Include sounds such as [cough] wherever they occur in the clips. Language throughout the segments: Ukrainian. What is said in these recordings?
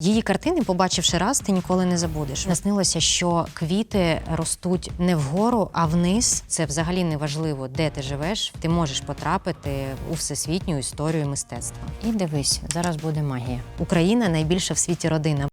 Її картини, побачивши раз, ти ніколи не забудеш. Наснилося, що квіти ростуть не вгору, а вниз. Це взагалі не важливо, де ти живеш. Ти можеш потрапити у всесвітню історію мистецтва. І дивись, зараз буде магія. Україна найбільша в світі родина.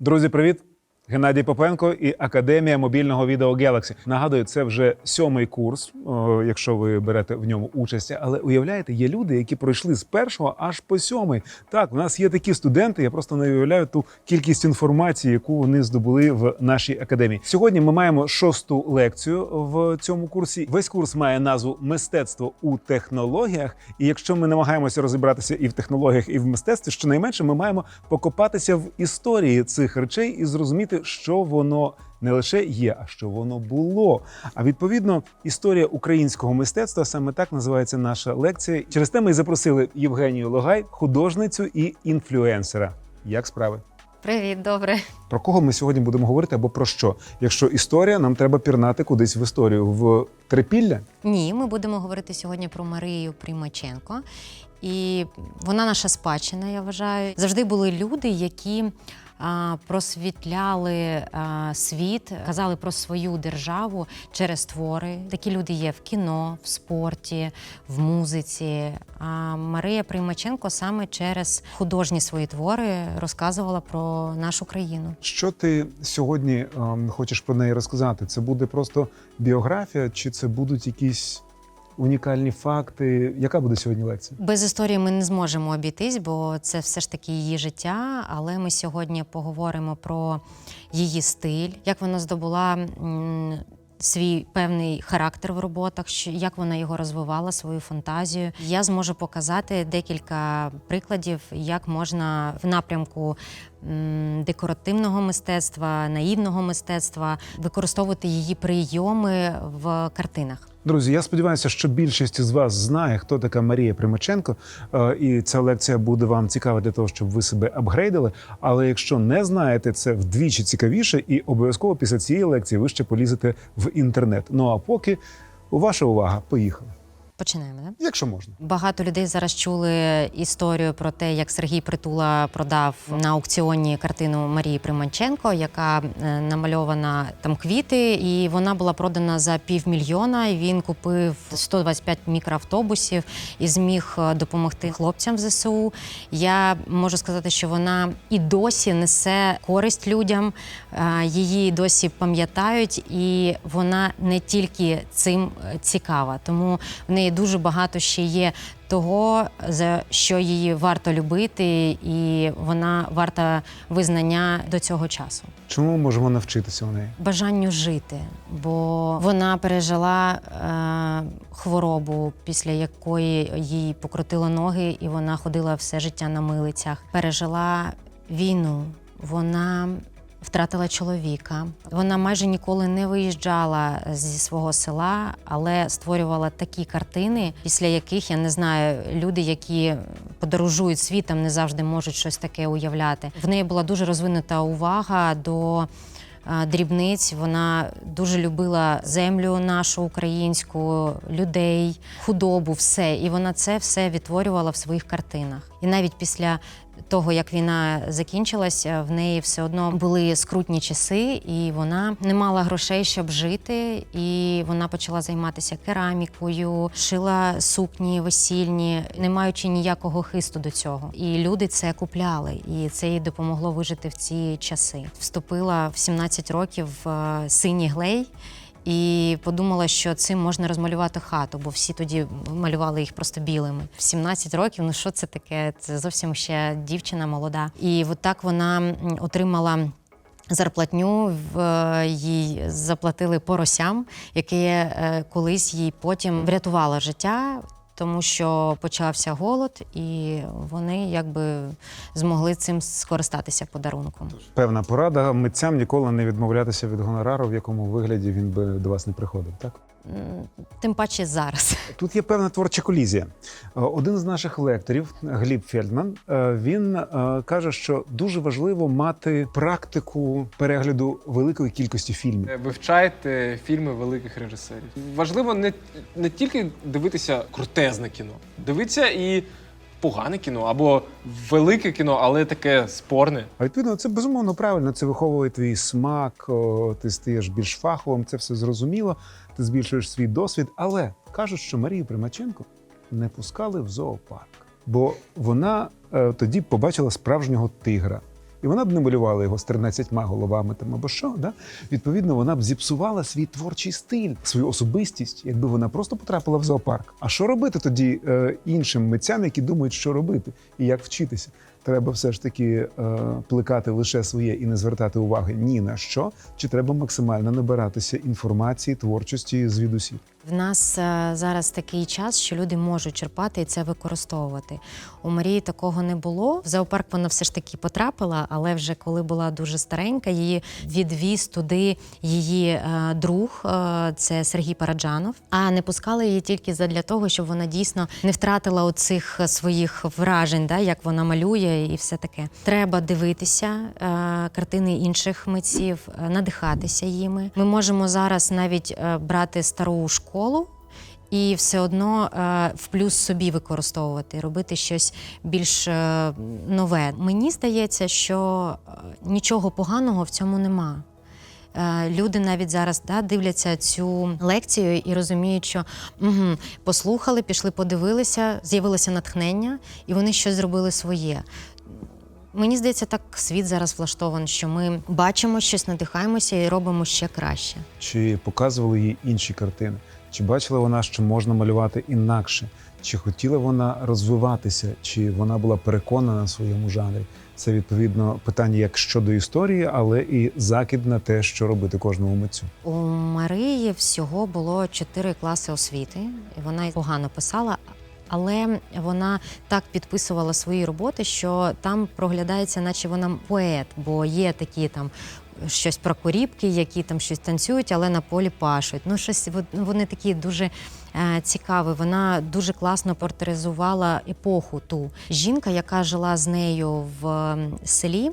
Друзі, привіт! Геннадій Попенко і Академія мобільного відео Galaxy. Нагадую, це вже сьомий курс, о, якщо ви берете в ньому участь. Але уявляєте, є люди, які пройшли з першого аж по сьомий. Так, у нас є такі студенти. Я просто не уявляю ту кількість інформації, яку вони здобули в нашій академії. Сьогодні ми маємо шосту лекцію в цьому курсі. Весь курс має назву Мистецтво у технологіях. І якщо ми намагаємося розібратися і в технологіях, і в мистецтві, щонайменше ми маємо покопатися в історії цих речей і зрозуміти, що воно не лише є, а що воно було. А відповідно, історія українського мистецтва саме так називається наша лекція. Через те ми і запросили Євгенію Логай, художницю і інфлюенсера. Як справи? Привіт, добре. Про кого ми сьогодні будемо говорити або про що? Якщо історія, нам треба пірнати кудись в історію в трипілля. Ні, ми будемо говорити сьогодні про Марію Примаченко. І вона наша спадщина, я вважаю. Завжди були люди, які а, просвітляли а, світ, казали про свою державу через твори. Такі люди є в кіно, в спорті, в музиці. А Марія Примаченко саме через художні свої твори розказувала про нашу країну. Що ти сьогодні ем, хочеш про неї розказати? Це буде просто біографія, чи це будуть якісь унікальні факти? Яка буде сьогодні лекція? Без історії ми не зможемо обійтись, бо це все ж таки її життя. Але ми сьогодні поговоримо про її стиль, як вона здобула. Свій певний характер в роботах, як вона його розвивала, свою фантазію. Я зможу показати декілька прикладів, як можна в напрямку декоративного мистецтва, наївного мистецтва використовувати її прийоми в картинах. Друзі, я сподіваюся, що більшість з вас знає, хто така Марія Примаченко, е, і ця лекція буде вам цікава для того, щоб ви себе апгрейдили. Але якщо не знаєте, це вдвічі цікавіше, і обов'язково після цієї лекції ви ще полізете в інтернет. Ну а поки ваша увага, поїхали. Починаємо. Да? Якщо можна. Багато людей зараз чули історію про те, як Сергій Притула продав на аукціоні картину Марії Приманченко, яка е, намальована там квіти, і вона була продана за півмільйона. І Він купив 125 мікроавтобусів і зміг е, допомогти хлопцям в ЗСУ. Я можу сказати, що вона і досі несе користь людям, е, її досі пам'ятають, і вона не тільки цим цікава, тому в неї дуже багато ще є того, за що її варто любити, і вона варта визнання до цього часу. Чому ми можемо навчитися у неї? Бажанню жити, бо вона пережила е, хворобу, після якої їй покрутило ноги, і вона ходила все життя на милицях. Пережила війну. Вона втратила чоловіка. Вона майже ніколи не виїжджала зі свого села, але створювала такі картини, після яких я не знаю, люди, які подорожують світом, не завжди можуть щось таке уявляти. В неї була дуже розвинута увага до. е, Дрібниць вона дуже любила землю нашу українську, людей, худобу, все. І вона це все відтворювала в своїх картинах. І навіть після того, як війна закінчилася, в неї все одно були скрутні часи, і вона не мала грошей, щоб жити. І вона почала займатися керамікою, шила сукні весільні, не маючи ніякого хисту до цього. І люди це купляли, і це їй допомогло вижити в ці часи. Вступила в 17 років в е, синій глей. І подумала, що цим можна розмалювати хату, бо всі тоді малювали їх просто білими. В 17 років, ну що це таке? Це зовсім ще дівчина молода. І от так вона отримала. Зарплатню в е, їй заплатили поросям, яке е, колись їй потім врятувало життя, тому що почався голод, і вони якби змогли цим скористатися подарунком. Певна порада митцям ніколи не відмовлятися від гонорару, в якому вигляді він би до вас не приходив. Так Тим паче зараз. [laughs] Тут є певна творча колізія. Е, Один з наших лекторів, Гліб Фельдман, е, він е, каже, що дуже важливо мати практику перегляду великої кількості фільмів. Вивчайте фільми великих режисерів. Важливо не, не тільки дивитися крутезне кіно, дивитися і погане кіно або велике кіно, але таке спорне. А відповідно, це безумовно правильно. Це виховує твій смак, ти стаєш більш фаховим, це все зрозуміло, ти збільшуєш свій досвід. Але кажуть, що Марію Примаченко не пускали в зоопарк, бо вона е, тоді побачила справжнього тигра. І вона б не малювала його з 13 головами там або що. Да? Відповідно, вона б зіпсувала свій творчий стиль, свою особистість, якби вона просто потрапила в зоопарк. А що робити тоді е, іншим митцям, які думають, що робити і як вчитися? Треба все ж таки е, плекати лише своє і не звертати уваги ні на що, чи треба максимально набиратися інформації, творчості звідусі. В нас е, зараз такий час, що люди можуть черпати і це використовувати. У Марії такого не було. В зоопарк вона все ж таки потрапила, але вже коли була дуже старенька, її відвіз туди її е, друг, е, це Сергій Параджанов. А не пускали її тільки задля того, щоб вона дійсно не втратила оцих своїх вражень, да, як вона малює, і все таке. Треба дивитися картини інших митців, надихатися їми. Ми можемо зараз навіть брати стару школу. І все одно е, в плюс собі використовувати, робити щось більш е, нове. Мені здається, що е, нічого поганого в цьому нема. Люди навіть зараз да, дивляться цю лекцію і розуміють, що угу, послухали, пішли, подивилися, з'явилося натхнення, і вони щось зробили своє. Мені здається, так світ зараз влаштований, що ми бачимо щось, надихаємося і робимо ще краще. Чи показували їй інші картини? Чи бачила вона, що можна малювати інакше? Чи хотіла вона розвиватися, чи вона була переконана в своєму жанрі? Це відповідно питання як щодо історії, але і закид на те, що робити кожному митцю. У Марії всього було чотири класи освіти. і Вона погано писала, але вона так підписувала свої роботи, що там проглядається, наче вона поет, бо є такі там. Щось про корібки, які там щось танцюють, але на полі пашуть. Ну, щось вон- вони такі дуже е, цікаві. Вона дуже класно портеризувала епоху ту. Жінка, яка жила з нею в селі,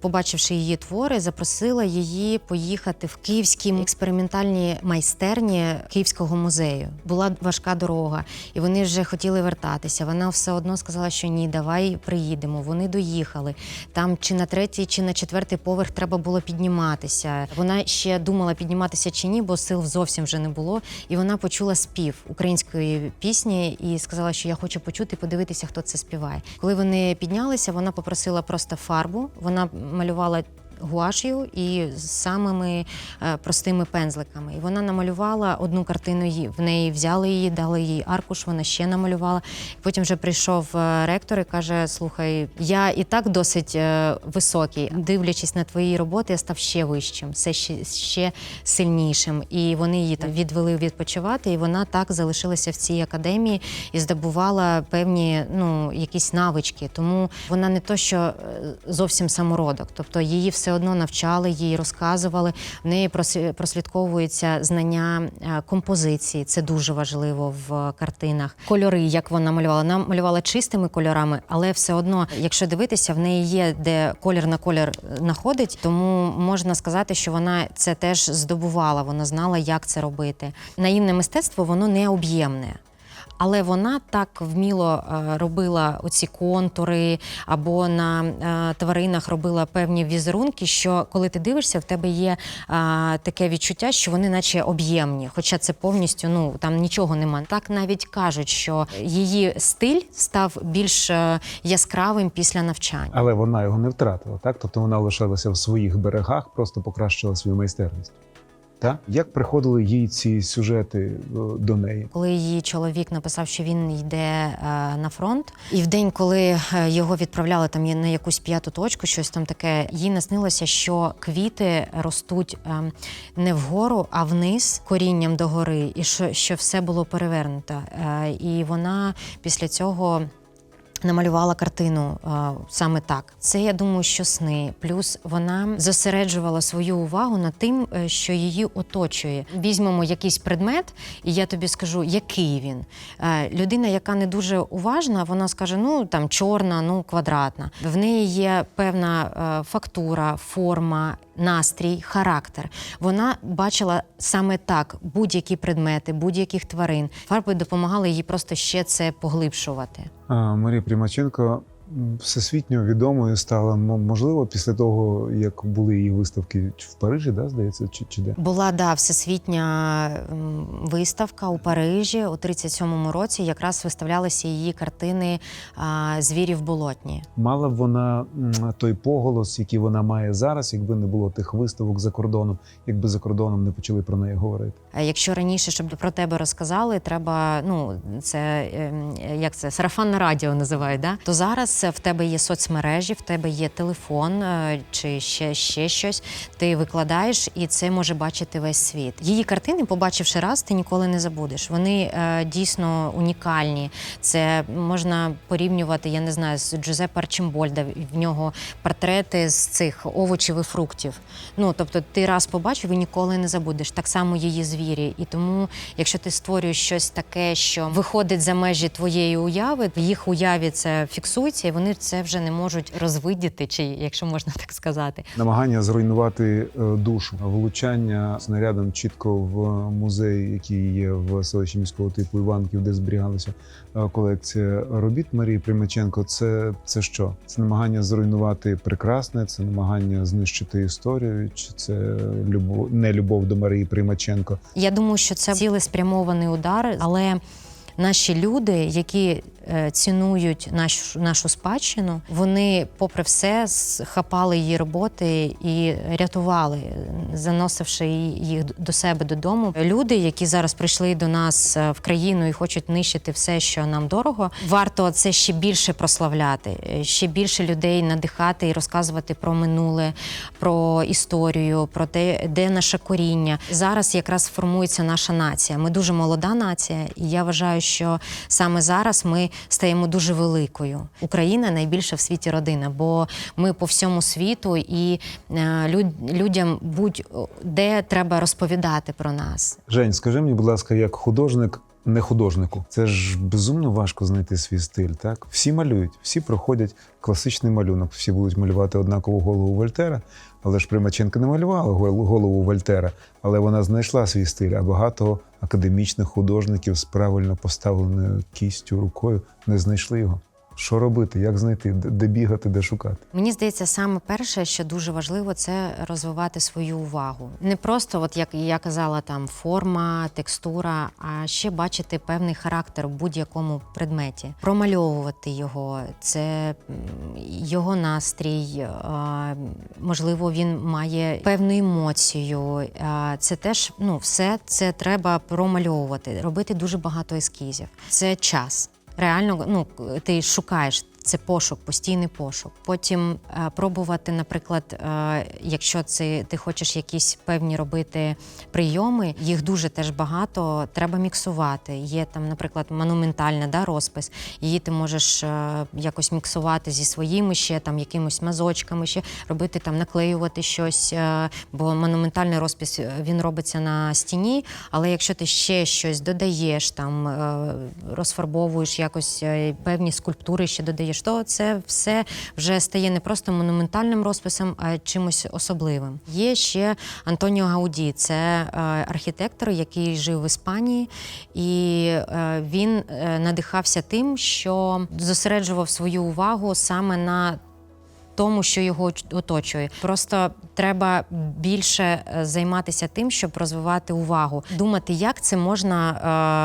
побачивши її твори, запросила її поїхати в київські експериментальні майстерні Київського музею. Була важка дорога, і вони вже хотіли вертатися. Вона все одно сказала, що ні, давай приїдемо. Вони доїхали. Там чи на третій, чи на четвертий поверх треба було підніматися. Вона ще думала підніматися чи ні, бо сил зовсім вже не було. І вона почула спів української пісні і сказала, що я хочу почути, подивитися, хто це співає. Коли вони піднялися, вона попросила просто фарбу. Вона малювала. Гуаш'ю і з самими е, простими пензликами. І вона намалювала одну картину. В неї взяли її, дали їй аркуш, вона ще намалювала. Потім вже прийшов е, ректор і каже: Слухай, я і так досить е, високий. Дивлячись на твої роботи, я став ще вищим, все ще, ще сильнішим. І вони її там відвели відпочивати, і вона так залишилася в цій академії і здобувала певні ну, якісь навички. Тому вона не то, що зовсім самородок, тобто її все одно навчали, їй розказували. В неї прос- прослідковується знання е, композиції. Це дуже важливо в картинах. Кольори, як вона малювала, вона малювала чистими кольорами, але все одно, якщо дивитися, в неї є де колір на колір находить, тому можна сказати, що вона це теж здобувала. Вона знала, як це робити. Наївне мистецтво воно не об'ємне. Але вона так вміло е, робила оці контури або на е, тваринах робила певні візерунки, що коли ти дивишся, в тебе є е, таке відчуття, що вони наче об'ємні, хоча це повністю ну там нічого нема. Так навіть кажуть, що її стиль став більш яскравим після навчання. Але вона його не втратила, так? Тобто вона лишалася в своїх берегах, просто покращила свою майстерність. Так? Як приходили їй ці сюжети е, до неї? Коли її чоловік написав, що він йде е, на фронт, і в день, коли е, його відправляли там на якусь п'яту точку, щось там таке, їй наснилося, що квіти ростуть е, не вгору, а вниз корінням догори, і що, що все було перевернуто. І вона після цього. Намалювала картину е, саме так. Це я думаю, що сни. Плюс вона зосереджувала свою увагу на тим, е, що її оточує. Візьмемо якийсь предмет, і я тобі скажу, який він. Е, людина, яка не дуже уважна, вона скаже: ну там чорна, ну квадратна. В неї є певна е, фактура, форма. Настрій, характер. Вона бачила саме так будь-які предмети, будь-яких тварин. Фарби допомагали їй просто ще це поглибшувати. Марія Примаченко всесвітньо відомою стала можливо після того, як були її виставки в Парижі, да, здається, чи, чи де? Була да всесвітня виставка у Парижі у 37-му році. Якраз виставлялися її картини а, Звірів болотні. Мала б вона той поголос, який вона має зараз, якби не було тих виставок за кордоном, якби за кордоном не почали про неї говорити. А Якщо раніше, щоб про тебе розказали, треба ну це ем, як це сарафанне радіо називають, да? то зараз в тебе є соцмережі, в тебе є телефон е, чи ще, ще щось. Ти викладаєш, і це може бачити весь світ. Її картини, побачивши раз, ти ніколи не забудеш. Вони е, дійсно унікальні. Це можна порівнювати, я не знаю, з Джузеппе Арчимбольда. В нього портрети з цих овочів і фруктів. Ну тобто, ти раз побачив і ніколи не забудеш. Так само її звірі. І тому, якщо ти створюєш щось таке, що виходить за межі твоєї уяви, в їх уяві це фіксується, і вони це вже не можуть розвидіти, чи якщо можна так сказати. Намагання зруйнувати е, душу, влучання снарядом чітко в музей, який є в селищі міського типу Іванків, де зберігалася е, колекція робіт Марії Примаченко. Це, це що? Це намагання зруйнувати прекрасне, це намагання знищити історію, чи це любов, не любов до Марії Примаченко. Я думаю, що це цілеспрямований удар, але наші люди, які е, цінують нашу, нашу спадщину, вони, попри все, хапали її роботи і рятували, заносивши їх до себе додому. Люди, які зараз прийшли до нас е, в країну і хочуть нищити все, що нам дорого, варто це ще більше прославляти, е, ще більше людей надихати і розказувати про минуле, про історію, про те, де наше коріння. Зараз якраз формується наша нація. Ми дуже молода нація, і я вважаю, що саме зараз ми стаємо дуже великою. Україна найбільша в світі родина, бо ми по всьому світу і е, люд- людям будь-де треба розповідати про нас. Жень, скажи мені, будь ласка, як художник. Не художнику, це ж безумно важко знайти свій стиль. Так всі малюють, всі проходять класичний малюнок. Всі будуть малювати однакову голову Вольтера, але ж Примаченко не малювала голову Вольтера, але вона знайшла свій стиль. А багато академічних художників з правильно поставленою кістю рукою не знайшли його. Що робити? Як знайти? Де бігати, де шукати? Мені здається, саме перше, що дуже важливо, це розвивати свою увагу. Не просто, от як я казала, там форма, текстура, а ще бачити певний характер в будь-якому предметі, промальовувати його, це його настрій. е, Можливо, він має певну емоцію. е, Це теж ну, все це треба промальовувати, робити дуже багато ескізів. Це час. Реально, ну ти шукаєш. Це пошук, постійний пошук. Потім е, пробувати, наприклад, е, якщо це ти хочеш якісь певні робити прийоми, їх дуже теж багато. Треба міксувати. Є там, наприклад, монументальна да, розпис. Її ти можеш е, якось міксувати зі своїми ще там якимось мазочками, ще робити там, наклеювати щось. бо монументальний розпис він робиться на стіні. Але якщо ти ще щось додаєш, там розфарбовуєш якось певні скульптури, ще додаєш, то це все вже стає не просто монументальним розписом, а чимось особливим. Є ще Антоніо Гауді, це е, архітектор, який жив в Іспанії, і е, він е, надихався тим, що зосереджував свою увагу саме на тому, що його оточує. Просто треба більше е, займатися тим, щоб розвивати увагу, думати, як це можна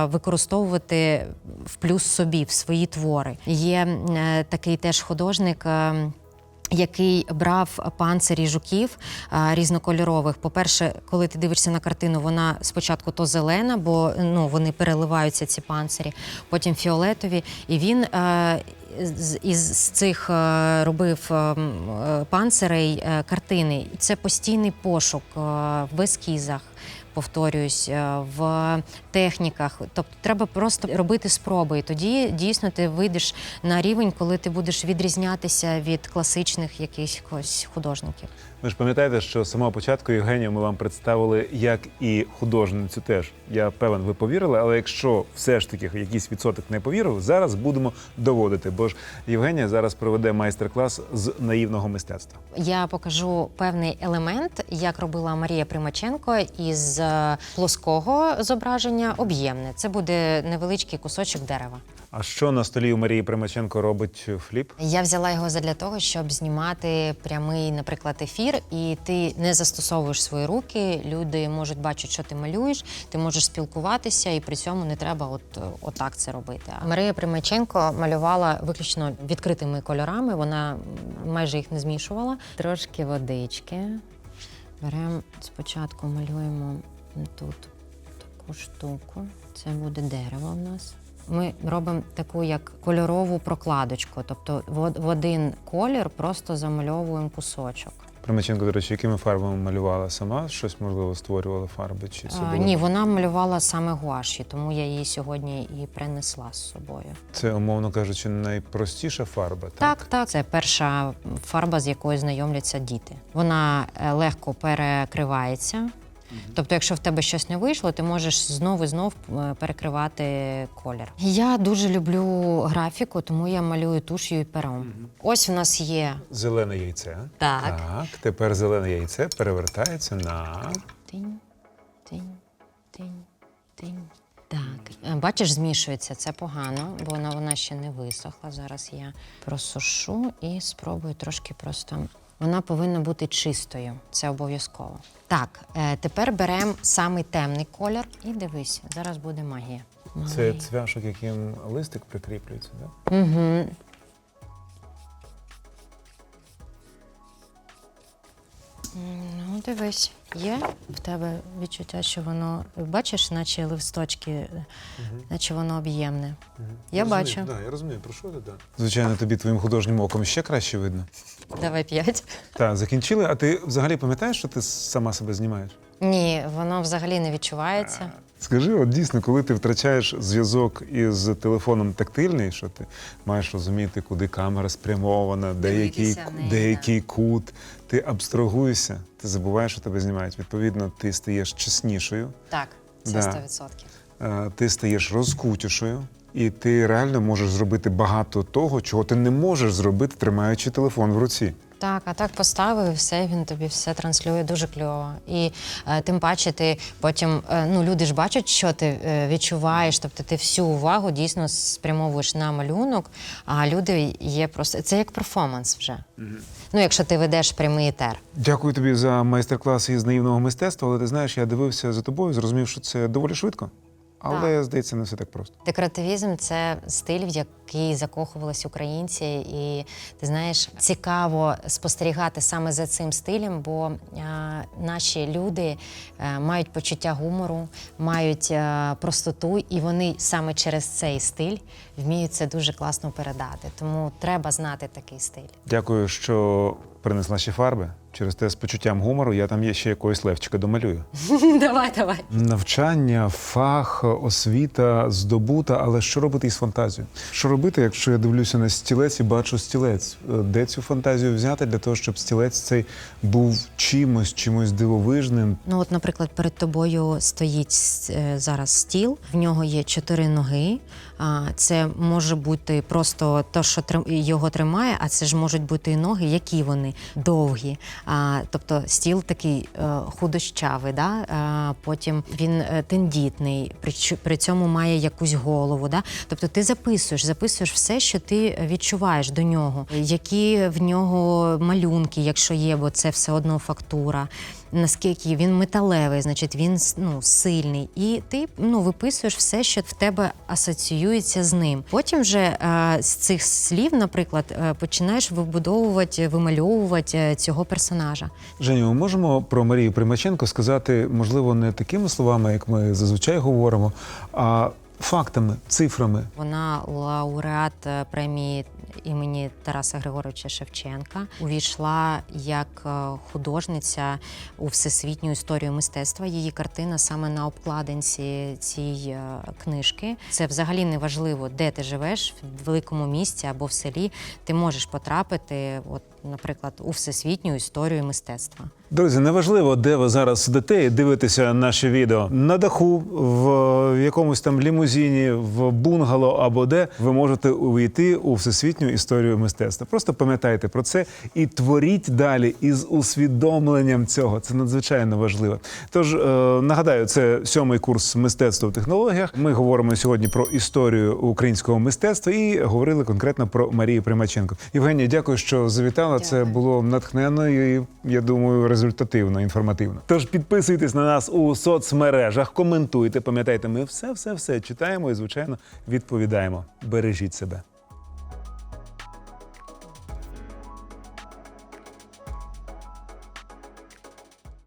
е, використовувати в плюс собі, в свої твори. Є е, такий теж художник. який брав панцирі жуків а, різнокольорових. По-перше, коли ти дивишся на картину, вона спочатку то зелена, бо ну, вони переливаються, ці панцирі, потім фіолетові. І він з- із цих е, робив е, е, панцирей картини. Це постійний пошук в ескізах. повторююсь, в техніках. Тобто треба просто робити спроби. І тоді дійсно ти вийдеш на рівень, коли ти будеш відрізнятися від класичних якихось художників. Ви ж пам'ятаєте, що з самого початку Євгенію ми вам представили як і художницю теж. Я певен, ви повірили, але якщо все ж таки якийсь відсоток не повірив, зараз будемо доводити. Бо ж Євгенія зараз проведе майстер-клас з наївного мистецтва. Я покажу певний елемент, як робила Марія Примаченко із е, плоского зображення об'ємне. Це буде невеличкий кусочок дерева. А що на столі у Марії Примаченко робить фліп? Я взяла його задля того, щоб знімати прямий, наприклад, ефір, і ти не застосовуєш свої руки. Люди можуть бачити, що ти малюєш, ти можеш спілкуватися, і при цьому не треба от отак це робити. А Марія Примаченко малювала виключно відкритими кольорами. Вона майже їх не змішувала. Трошки водички. Беремо спочатку, малюємо тут таку штуку. Це буде дерево в нас. Ми робимо таку як кольорову прокладочку, тобто в один колір просто замальовуємо кусочок. Примаченко, до речі, якими фарбами малювала сама? Щось можливо створювала фарби? Чи це було? ні, вона малювала саме гуаші, тому я її сьогодні і принесла з собою. Це, умовно кажучи, найпростіша фарба. Так, Так, так, це перша фарба, з якою знайомляться діти. Вона е, легко перекривається. Тобто, якщо в тебе щось не вийшло, ти можеш знову і знов е, перекривати колір. Я дуже люблю графіку, тому я малюю туш'ю і пером. Ось в нас є Зелене яйце. Так. Так, тепер зелене яйце перевертається на тинь, тинь, тинь, тинь. Так, Е, бачиш, змішується. Це погано, бо вона, вона ще не висохла. Зараз я просушу і спробую трошки просто. Вона повинна бути чистою. Це обов'язково. Так, е, тепер беремо самий темний колір і дивись, зараз буде магія. це цвяшок, яким листик прикріплюється, так? Угу. Ну, дивись, є в тебе відчуття, що воно бачиш, наче листочки, е, наче воно об'ємне. Я бачу. Да, я розумію, про що ти так. Звичайно, тобі твоїм художнім оком ще краще видно. Давай п'ять. Так, закінчили. А ти взагалі пам'ятаєш, що ти сама себе знімаєш? Ні, воно взагалі не відчувається. Скажи, от дійсно, коли ти втрачаєш зв'язок із телефоном тактильний, що ти маєш розуміти, куди камера спрямована, де який, Дивитися в неї, де який кут, ти абстрагуєшся, ти забуваєш, що тебе знімають. Відповідно, ти стаєш чеснішою, Так, це Да. 100%. е, ти стаєш розкутішою, і ти реально можеш зробити багато того, чого ти не можеш зробити, тримаючи телефон в руці. Так, а так поставив і все, він тобі все транслює дуже кльово. І е, тим паче ти потім, е, ну люди ж бачать, що ти е, відчуваєш, тобто ти всю увагу дійсно спрямовуєш на малюнок, а люди є просто. Це як перформанс вже. Ну, якщо ти ведеш прямий етер. Дякую тобі за майстер-клас із наївного мистецтва, але ти знаєш, я дивився за тобою, зрозумів, що це доволі швидко. Але, здається, не все так просто. Декоративізм це стиль, в який закохувались українці, і ти знаєш, цікаво спостерігати саме за цим стилем, бо е, наші люди е, мають почуття гумору, мають е, простоту, і вони саме через цей стиль вміють це дуже класно передати. Тому треба знати такий стиль. Дякую, що принесла ще фарби. Через те з почуттям гумору я там є ще якогось левчика домалюю. [laughs] Давай, давай. Навчання, фах, освіта, здобута, але що робити із фантазією? Що робити, якщо я дивлюся на стілець і бачу стілець? Е, Де цю фантазію взяти для того, щоб стілець цей був чимось, чимось дивовижним? Ну, от, наприклад, перед тобою стоїть е, зараз стіл, в нього є чотири ноги. А, Це може бути просто те, що його тримає, а це ж можуть бути і ноги, які вони довгі. А, Тобто стіл такий е, худощавий, да? а, потім він е, тендітний, при, при цьому має якусь голову. Да? Тобто ти записуєш, записуєш все, що ти відчуваєш до нього, які в нього малюнки, якщо є, бо це все одно фактура наскільки він металевий, значить він ну, сильний. І ти ну, виписуєш все, що в тебе асоціюється з ним. Потім вже е, з цих слів, наприклад, е, починаєш вибудовувати, вимальовувати е, цього персонажа. Женю, ми можемо про Марію Примаченко сказати, можливо, не такими словами, як ми зазвичай говоримо, а фактами, цифрами. Вона лауреат е, премії імені Тараса Григоровича Шевченка. Увійшла як е, художниця у всесвітню історію мистецтва. Її картина саме на обкладинці цієї е, книжки. Це взагалі не важливо, де ти живеш, в великому місті або в селі. Ти можеш потрапити, от, наприклад, у всесвітню історію мистецтва. Друзі, неважливо, де ви зараз сидите і дивитеся наші відео на даху, в якомусь там лімузині, в бунгало або де ви можете увійти у всесвітню історію мистецтва. Просто пам'ятайте про це і творіть далі із усвідомленням цього. Це надзвичайно важливо. Тож е, нагадаю, це сьомий курс мистецтва в технологіях. Ми говоримо сьогодні про історію українського мистецтва і говорили конкретно про Марію Примаченко. Євгенія, дякую, що завітала. Це Дякую. було натхненно і я думаю, результативно, інформативно. Тож підписуйтесь на нас у соцмережах, коментуйте. Пам'ятайте, ми все, все, все читаємо і звичайно відповідаємо. Бережіть себе.